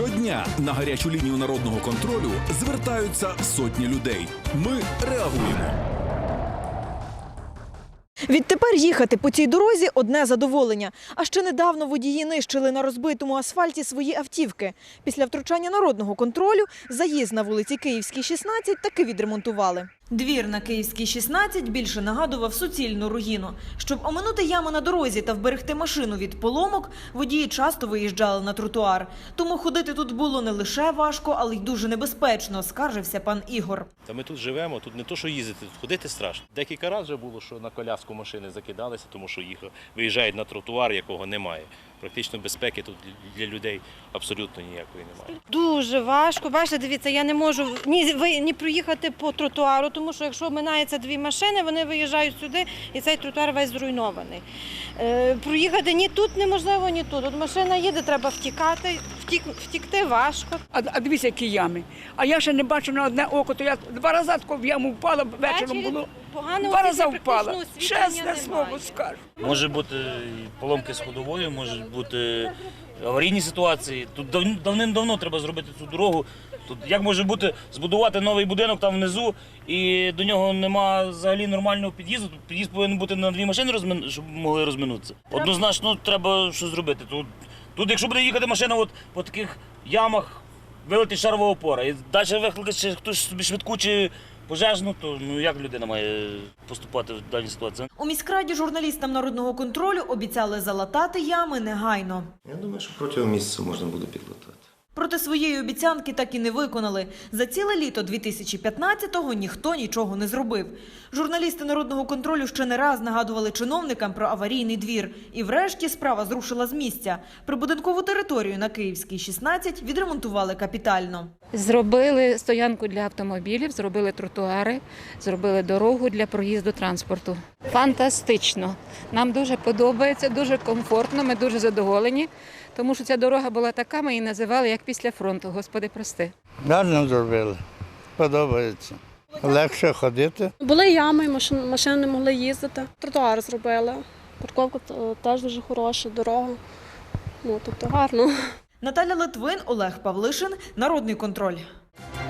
Щодня на гарячу лінію народного контролю звертаються сотні людей. Ми реагуємо. Відтепер їхати по цій дорозі одне задоволення. А ще недавно водії нищили на розбитому асфальті свої автівки. Після втручання народного контролю заїзд на вулиці Київській, 16 таки відремонтували. Двір на Київській 16 більше нагадував суцільну руїну. Щоб оминути яму на дорозі та вберегти машину від поломок, водії часто виїжджали на тротуар. Тому ходити тут було не лише важко, але й дуже небезпечно, скаржився пан Ігор. Та ми тут живемо, тут не то, що їздити, тут ходити страшно. Декілька разів було, що на коляску машини закидалися, тому що їх виїжджають на тротуар, якого немає. Практично безпеки тут для людей абсолютно ніякої немає. Дуже важко. Бачите, дивіться, я не можу ні ви ні проїхати по тротуару, тому що якщо минається дві машини, вони виїжджають сюди, і цей тротуар весь зруйнований. Е, проїхати ні тут неможливо, ні тут. От машина їде, треба втікати, втік, втікти важко. А, а дивіться, які ями. А я ще не бачу на одне око, то я два рази тако в яму впала, вечором Ввечері було. Погано Два рази впала. Чесне слово скажу. Може бути поломки з ходовою, може бути аварійні ситуації. Тут дав- давним-давно треба зробити цю дорогу. Тут як може бути збудувати новий будинок там внизу, і до нього нема взагалі нормального під'їзду. Тут під'їзд повинен бути на дві машини, розмин... щоб могли розминутися. Однозначно треба щось зробити. Тут, тут якщо буде їхати машина от по таких ямах, вилетить шарова опора. І далі викликати ще хтось собі швидку чи пожежну, то ну як людина має поступати в даній ситуації? У міськраді журналістам народного контролю обіцяли залатати ями негайно. Я думаю, що протягом місяця можна буде підлатати. Проте своєї обіцянки так і не виконали. За ціле літо 2015-го ніхто нічого не зробив. Журналісти народного контролю ще не раз нагадували чиновникам про аварійний двір. І врешті справа зрушила з місця. Прибудинкову територію на Київській 16 відремонтували капітально. Зробили стоянку для автомобілів, зробили тротуари, зробили дорогу для проїзду транспорту. Фантастично! Нам дуже подобається, дуже комфортно. Ми дуже задоволені, тому що ця дорога була така, ми її називали як після фронту. Господи, прости. Гарно зробили. Подобається. Легше ходити. Були ями, машин- машини не могли їздити. Тротуар зробили. Парковка теж дуже хороша, дорога. Ну, тобто гарно. Наталя Литвин, Олег Павлишин, Народний контроль.